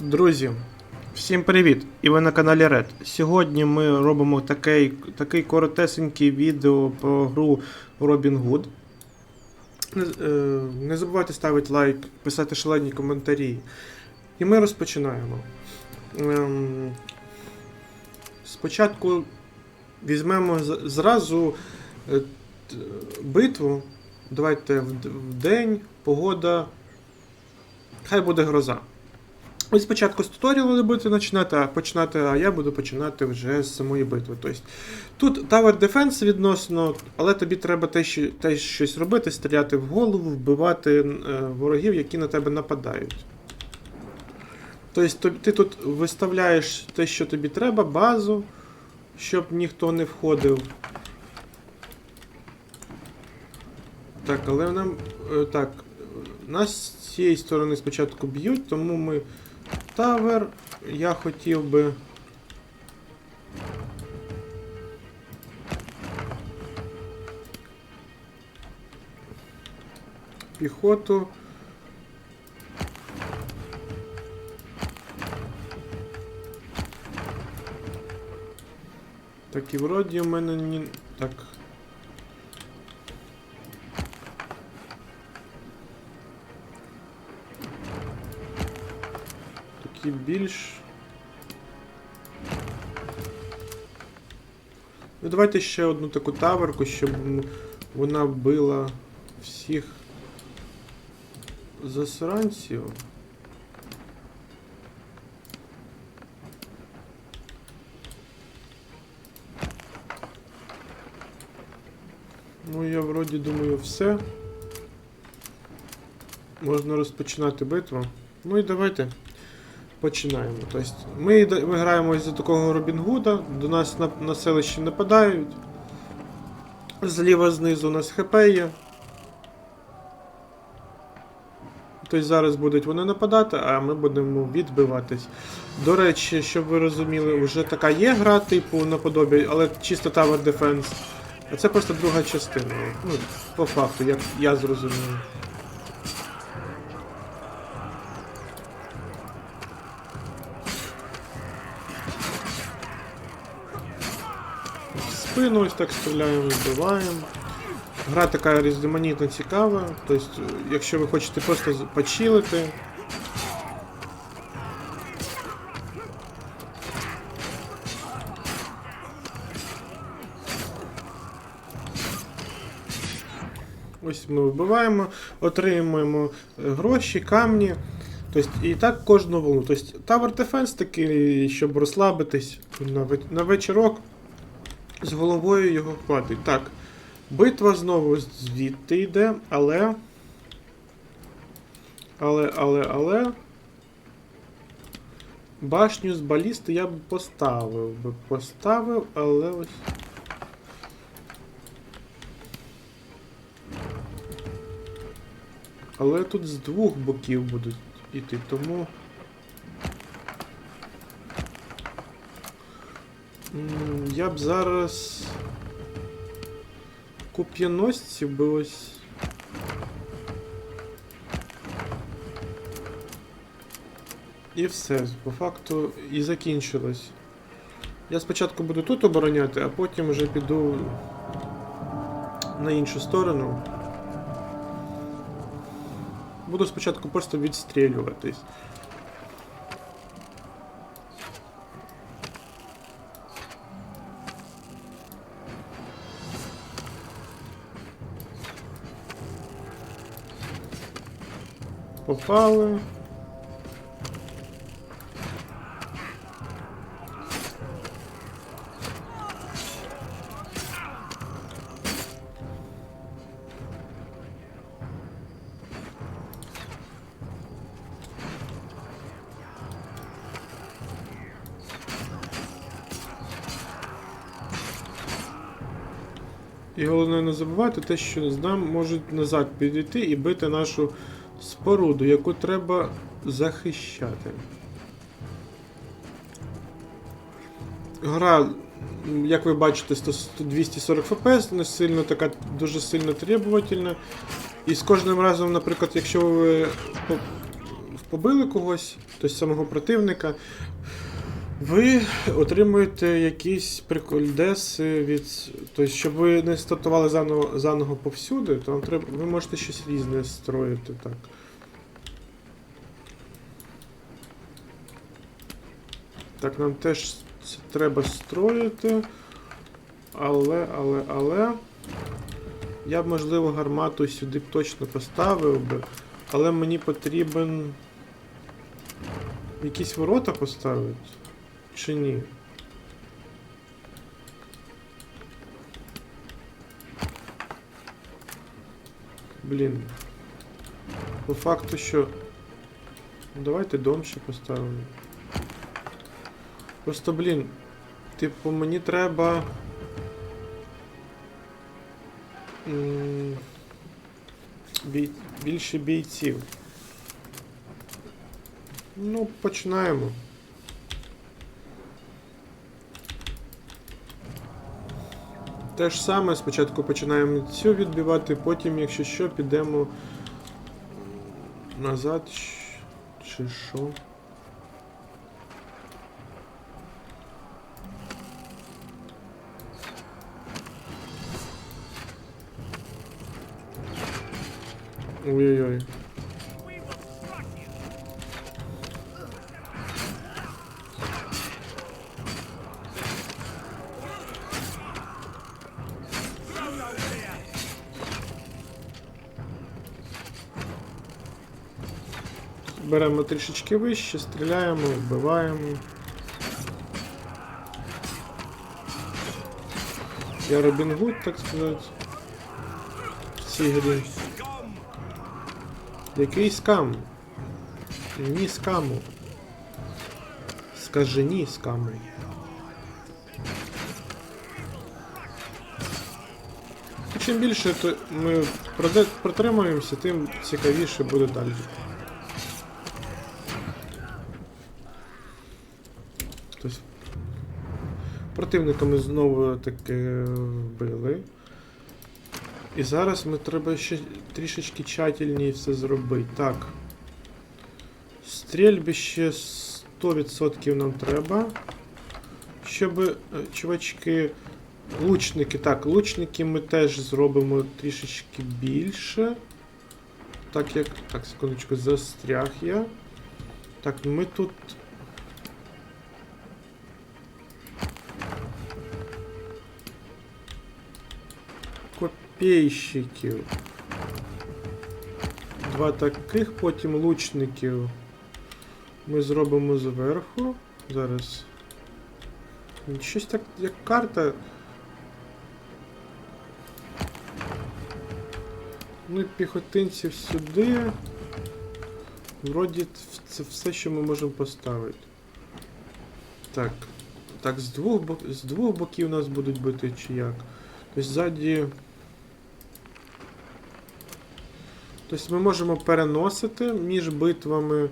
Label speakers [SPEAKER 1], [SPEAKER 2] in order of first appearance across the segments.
[SPEAKER 1] Друзі, всім привіт! І ви на каналі Red. Сьогодні ми робимо такий, такий коротесенький відео про гру Robin Hood. Не, е, не забувайте ставити лайк, писати шалені коментарі. І ми розпочинаємо. Ем, спочатку візьмемо зразу е, битву. Давайте в, день, погода. Хай буде гроза. Ви спочатку з туторіалу будете починати, а починати, а я буду починати вже з самої битви. Тобто, тут Tower Defense відносно, але тобі треба теж, теж щось робити, стріляти в голову, вбивати е, ворогів, які на тебе нападають. Тобто ти тут виставляєш те, що тобі треба, базу, щоб ніхто не входив. Так, але нам. е, Так, нас з цієї сторони спочатку б'ють, тому ми. Тавер. Я хотів би. Піхоту. Так, і вроді у мене ні. Так. Такі більш. Ну, давайте ще одну таку таверку, щоб вона била всіх засранців. Ну, я вроді думаю все. Можна розпочинати битву. Ну і давайте починаємо. Тобто ми, ми граємо за такого Робін Гуда, до нас на, на селищі нападають. Зліва знизу у нас ХП є. Тобто зараз будуть вони нападати, а ми будемо відбиватись. До речі, щоб ви розуміли, вже така є гра, типу наподобі, але чисто Tower Defense. А це просто друга частина. Ну, по факту, як я зрозумів. Спину ось так стріляємо, вбиваємо. Гра така різноманітна, цікава. Тобто, якщо ви хочете просто почилити. Ось ми вбиваємо, отримуємо е, гроші, камні. Тобто, і так кожну волну. Тобто, Tower Defense такий, щоб розслабитись на, ве- на вечірок. З головою його хватить. Так. Битва знову звідти йде, але. Але, але, але. Башню з балісти я б поставив би. Поставив, але ось. Але тут з двох боків будуть іти, тому. Я б зараз. Куп'яносців би ось. І все, по факту і закінчилось. Я спочатку буду тут обороняти, а потім вже піду на іншу сторону. Буду спочатку просто відстрілюватись. Попали. І головне не забувати те, що з нам можуть назад підійти і бити нашу споруду, яку треба захищати. Гра як ви бачите, 100, 240 FPS, не сильно така, дуже сильно требовательна. І з кожним разом, наприклад, якщо ви побили когось, тобто самого противника, ви отримуєте якісь прикольдеси від. Тобто, щоб ви не стартували заново, заново повсюди, то вам треба. Ви можете щось різне строїти так. Так, нам теж це треба строїти. Але, але, але. Я б, можливо, гармату сюди б точно поставив би. Але мені потрібен. Якісь ворота поставити? Чи ні? Блін. По факту, що. Давайте дом ще поставимо. Просто, блін. Типу, мені треба. Бій... Більше бійців. Ну, починаємо. Те ж саме, спочатку починаємо цю відбивати, потім, якщо що, підемо назад. Чи що? Ой-ой-ой. Беремо трішечки вище, стріляємо, вбиваємо. Я Робін Гуд, так сказати. В цій грі. Який скам? Ні скаму. Скажи ні скаму. Чим більше то ми протримуємося, тим цікавіше буде далі. Тобто противника ми знову таки вбили. І зараз ми треба ще трішечки тщательніше все зробити. Так. Стрільбище 100% нам треба. Щоб е, чувачки. Лучники. Так, лучники ми теж зробимо трішечки більше. Так як. Так, секундочку, застряг я. Так, ми тут. Копійщиків. Два таких, потім лучників. Ми зробимо зверху. Зараз. Щось так, як карта. Ну і піхотинців сюди. Вроді це все, що ми можемо поставити. Так. Так, з двох, з двох боків нас будуть бити чи як? Тобто ззаді. Тобто ми можемо переносити між битвами.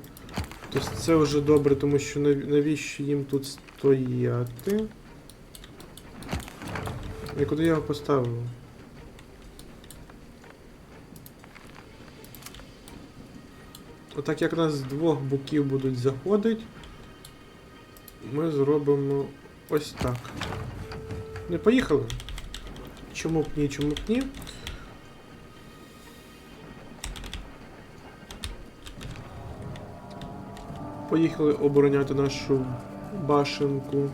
[SPEAKER 1] Тобто це вже добре, тому що навіщо їм тут стояти? І куди я його поставив? Отак як нас з двох боків будуть заходити, ми зробимо ось так. Не поїхали? Чому б ні, чому б ні? Поїхали обороняти нашу башенку.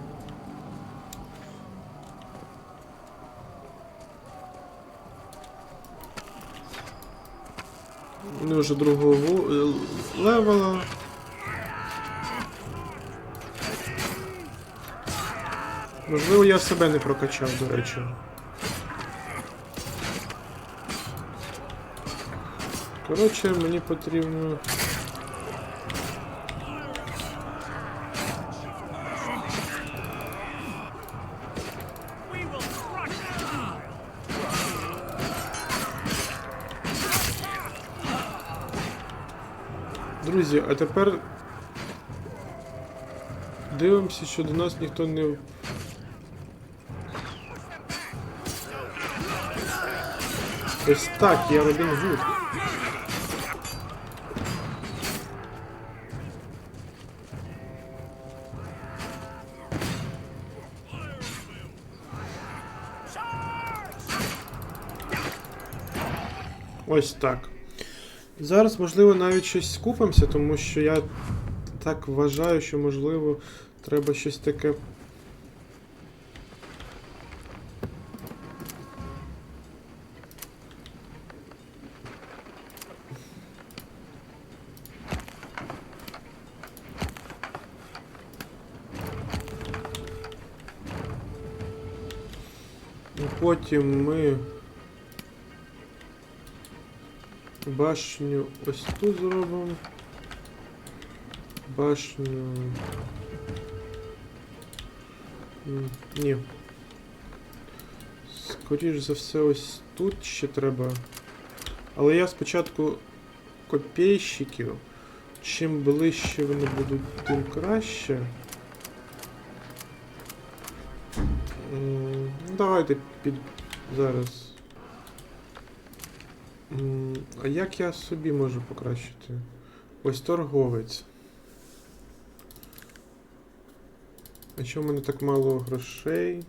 [SPEAKER 1] Вони вже другого е, левела. Можливо, я себе не прокачав, до речі. Коротше, мені потрібно. Друзі, а тепер дивимося, що до нас ніхто не... Ось так, я Робін Гуд. Ось так. Зараз, можливо, навіть щось скупимося, тому що я так вважаю, що, можливо, треба щось таке. Ну, Потім ми башню ось тут зробимо. Башню. Ні. Скоріш за все, ось тут ще треба. Але я спочатку копійщиків. Чим ближче вони будуть, тим краще. Давайте під зараз. А як я собі можу покращити? Ось торговець. А чому в мене так мало грошей?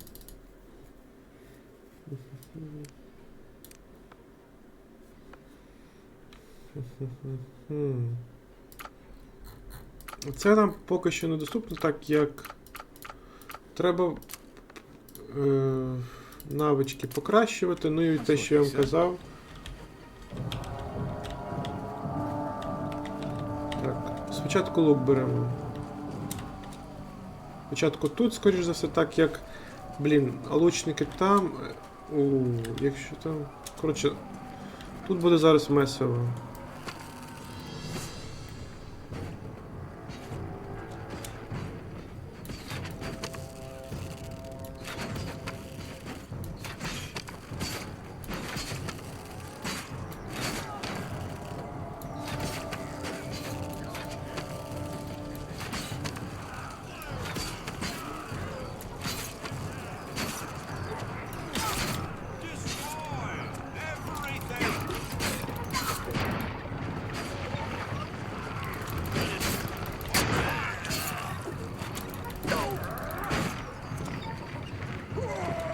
[SPEAKER 1] Це нам поки що недоступно, так як треба е, навички покращувати, ну і те, що я вам казав. Спочатку лук беремо. Спочатку тут, скоріш за все, так як. Блін, а лучники там. Ууу, У, якщо там. Коротше, тут буде зараз месиво.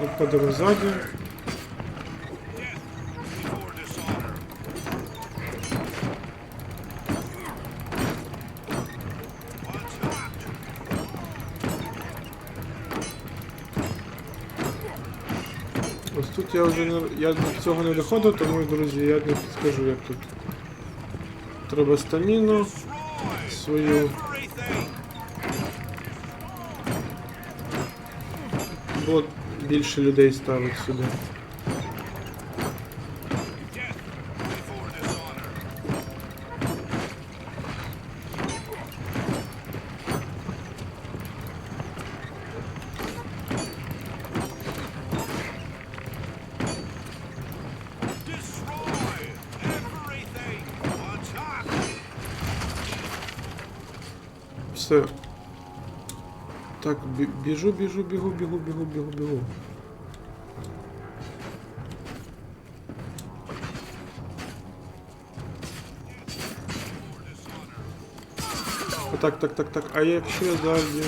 [SPEAKER 1] Обходимо ззаді. Ось тут я вже не, я до цього не доходив, тому, друзі, я не підскажу, як тут. Треба стаміну свою. Бо більше людей ставить сюди. Все. Так, бежу, біжу, бігу, бігу, бігу, бігу, бігу. Так, так, так, так. А якщо я ззаді.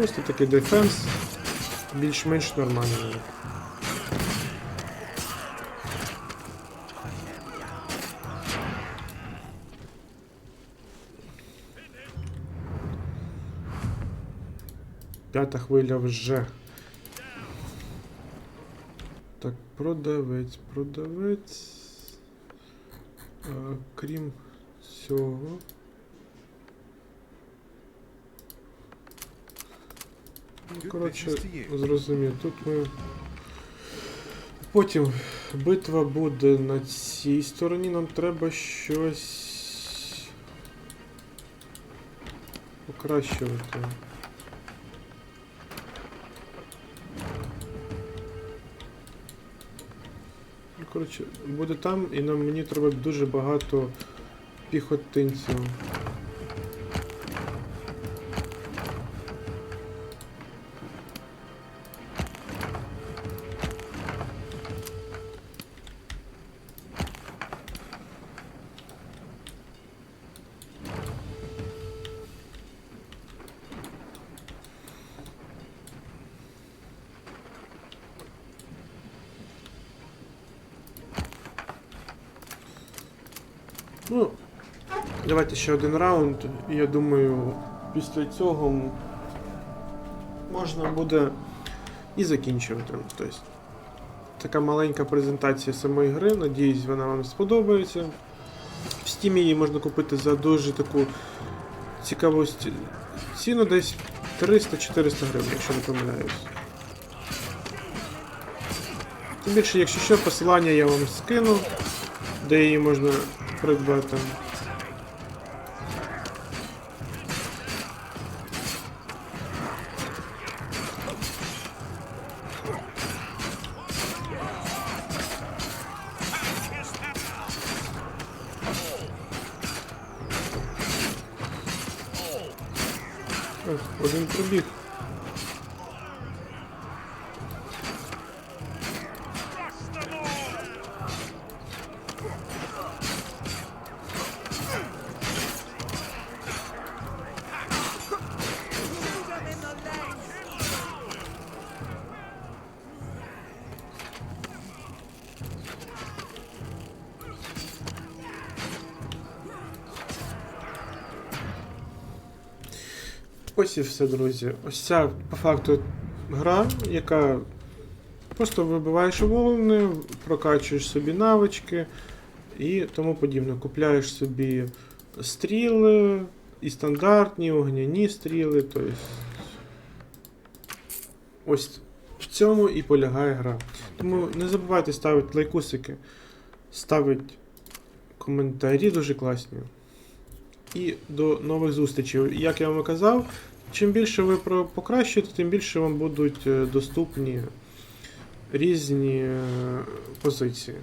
[SPEAKER 1] Просто такий дефенс більш-менш нормальний. П'ята хвиля вже. Так, продавець, продавець. Крім цього. Ну, коротше, зрозумів. Тут ми. Потім битва буде на цій стороні. Нам треба щось. Покращувати. Ну, коротше, буде там, і нам мені треба дуже багато піхотинців. Ну, давайте ще один раунд. І я думаю, після цього можна буде і закінчувати. Тобто, така маленька презентація самої гри. Надіюсь, вона вам сподобається. В Steam її можна купити за дуже таку цікаву ціну десь 300-400 гривень, якщо не помиляюсь. Тим більше, якщо що, посилання я вам скину, де її можна придбати. Ось і все, друзі. Ось ця по факту гра, яка просто вибиваєш волни, прокачуєш собі навички і тому подібне. Купляєш собі стріли, і стандартні, і огняні стріли. Тобто ось в цьому і полягає гра. Тому не забувайте ставити лайкусики, ставити коментарі дуже класні. І до нових зустрічей. Як я вам казав, чим більше ви покращуєте, тим більше вам будуть е, доступні різні е, позиції.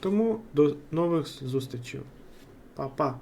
[SPEAKER 1] Тому до нових зустрічей. Па-па.